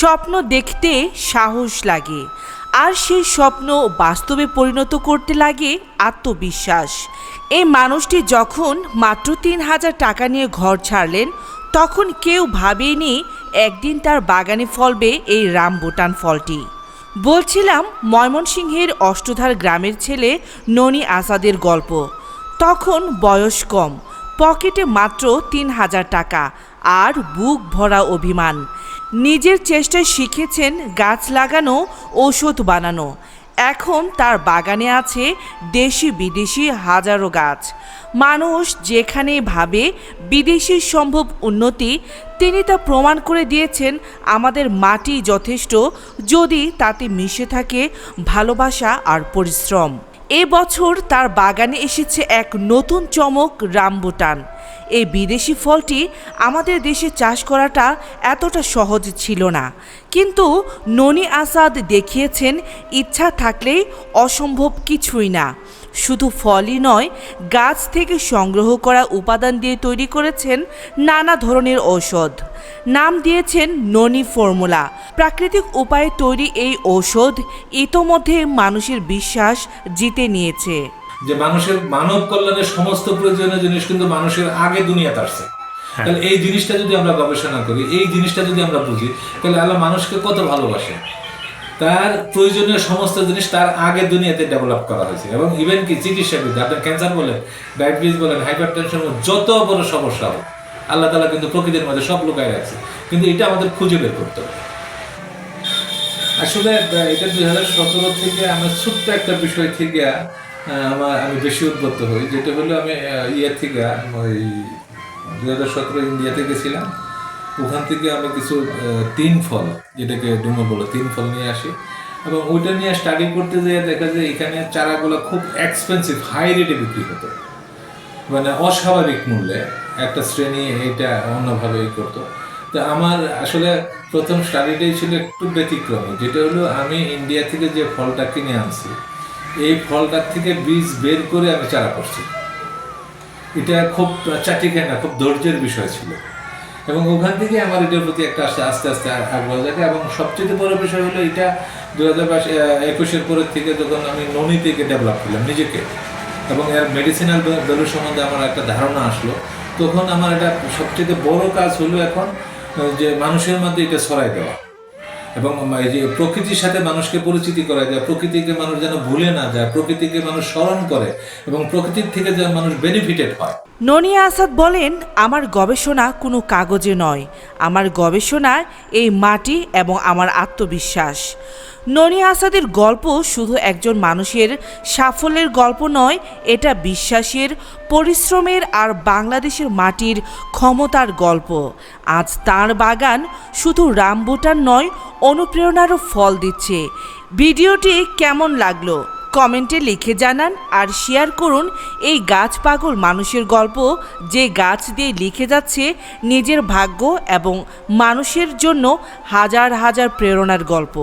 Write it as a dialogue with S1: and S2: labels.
S1: স্বপ্ন দেখতে সাহস লাগে, আর সেই স্বপ্ন বাস্তবে পরিণত করতে লাগে আত্মবিশ্বাস। এই মানুষটি যখন মাত্র তিন হাজার টাকা নিয়ে ঘর ছাড়লেন, তখন কেউ ভাবেনি একদিন তার বাগানে ফলবে এই রামবুটান ফলটি। বলছিলাম, ময়মনসিংহের অষ্টধার গ্রামের ছেলে ননি আসাদের গল্প। তখন বয়স কম, পকেটে মাত্র তিন হাজার টাকা, আর বুক ভরা অভিমান। নিজের চেষ্টায় শিখেছেন গাছ লাগানো, ঔষধ বানানো। এখন তার বাগানে আছে দেশি বিদেশি হাজারো গাছ। মানুষ যেখানে ভাবে বিদেশি সম্ভব উন্নতি, তিনি তা প্রমাণ করে দিয়েছেন আমাদের মাটি যথেষ্ট, যদি তাতে মিশে থাকে ভালোবাসা আর পরিশ্রম। এবছর তার বাগানে এসেছে এক নতুন চমক রামবুটান। এই বিদেশি ফলটি আমাদের দেশে চাষ করাটা এতটা সহজ ছিল না। কিন্তু ননি আসাদ দেখিয়েছেন, ইচ্ছা থাকলেই অসম্ভব কিছুই না। শুধু ফলই নয়, গাছ থেকে সংগ্রহ করা উপাদান দিয়ে তৈরি করেছেন নানা ধরনের ঔষধ। নাম দিয়েছেন ননি ফর্মুলা। প্রাকৃতিক উপায়ে তৈরি এই ঔষধ ইতোমধ্যে মানুষের বিশ্বাস জিতে নিয়েছে।
S2: যে মানুষের মানব কল্যাণের সমস্ত প্রয়োজনীয় জিনিস কিন্তু মানুষের আগে দুনিয়াতে আসছে। তাহলে এই জিনিসটা যদি আমরা গবেষণা করি এই জিনিসটা যদি আমরা বুঝি তাহলে আল্লাহ মানুষকে কত ভালোবাসে। তার প্রয়োজনীয় সমস্ত জিনিস তার আগে দুনিয়াতে ডেভেলপ করা হয়েছে। এবং ইভেন কি চিকিৎসাবিদ্যা আপনার ক্যান্সার বলেন ডায়াবেটিস বলেন হাইপার টেনশন যত বড় সমস্যা হোক আল্লাহ তালা কিন্তু প্রকৃতির মধ্যে সব লুকায় রাখছে। কিন্তু এটা আমাদের খুঁজে বের করতে হবে। আসলে এটা দুই হাজার সতেরো থেকে আমার ছোট্ট একটা বিষয় থেকে আমার, আমি বেশি উদ্বুদ্ধ হই। যেটা হলো, আমি ইয়ে থেকে ওই দুই হাজার সতেরো ইন্ডিয়াতে গেছিলাম। ওখান থেকে আমি কিছু তিন ফল, যেটাকে ডুমো বলো, তিন ফল নিয়ে আসি। এবং ওইটা নিয়ে স্টাডি করতে যেয়ে দেখা যায়, এখানে চারাগুলো খুব এক্সপেন্সিভ হাই রেটে বিক্রি হতো। মানে অস্বাভাবিক মূল্যে একটা শ্রেণি এটা অন্যভাবে ই করতো। তো আমার আসলে প্রথম স্টাডিটাই ছিল একটু ব্যতিক্রমী, যেটা হলো আমি ইন্ডিয়া থেকে যে ফলটা কিনে আনছি, এই ফলটার থেকে বীজ বের করে আমি চারা করছি। এটা খুব চাটিখায় না, খুব ধৈর্যের বিষয় ছিল। এবং ওখান থেকে আমার এটার প্রতি একটা আস্তে আস্তে আস্তে আগ্রহ জাগে এবং সবচেয়ে বড় বিষয় হলো এটা দু হাজার একুশের পরের থেকে যখন আমি ননি থেকে ডেভেলপ করলাম, নিজেকে। এবং এর মেডিসিনাল ভ্যালু সম্বন্ধে আমার একটা ধারণা আসলো। তখন আমার এটা সবচেয়ে বড় কাজ হলো এখন যে মানুষের মধ্যে এটা ছড়াই দেওয়া। এবং এই যে প্রকৃতির সাথে মানুষকে পরিচিতি করা যায় প্রকৃতিকে মানুষ যেন ভুলে না যায়, প্রকৃতিকে মানুষ স্মরণ করে এবং প্রকৃতির থেকে যেন মানুষ বেনিফিটেড হয়।
S1: ননিয়া আসাদ বলেন, আমার গবেষণা কোনো কাগজে নয়। আমার গবেষণা এই মাটি এবং আমার আত্মবিশ্বাস। ননিয়া আসাদের গল্প শুধু একজন মানুষের সাফল্যের গল্প নয়, এটা বিশ্বাসের, পরিশ্রমের আর বাংলাদেশের মাটির ক্ষমতার গল্প। আজ তার বাগান শুধু রামবুটান নয়, অনুপ্রেরণারও ফল দিচ্ছে। ভিডিওটি কেমন লাগল? কমেন্টে লিখে জানান আর শেয়ার করুন এই গাছ পাগল মানুষের গল্প। যে গাছ দিয়ে লিখে যাচ্ছে নিজের ভাগ্য এবং মানুষের জন্য হাজার হাজার প্রেরণার গল্প।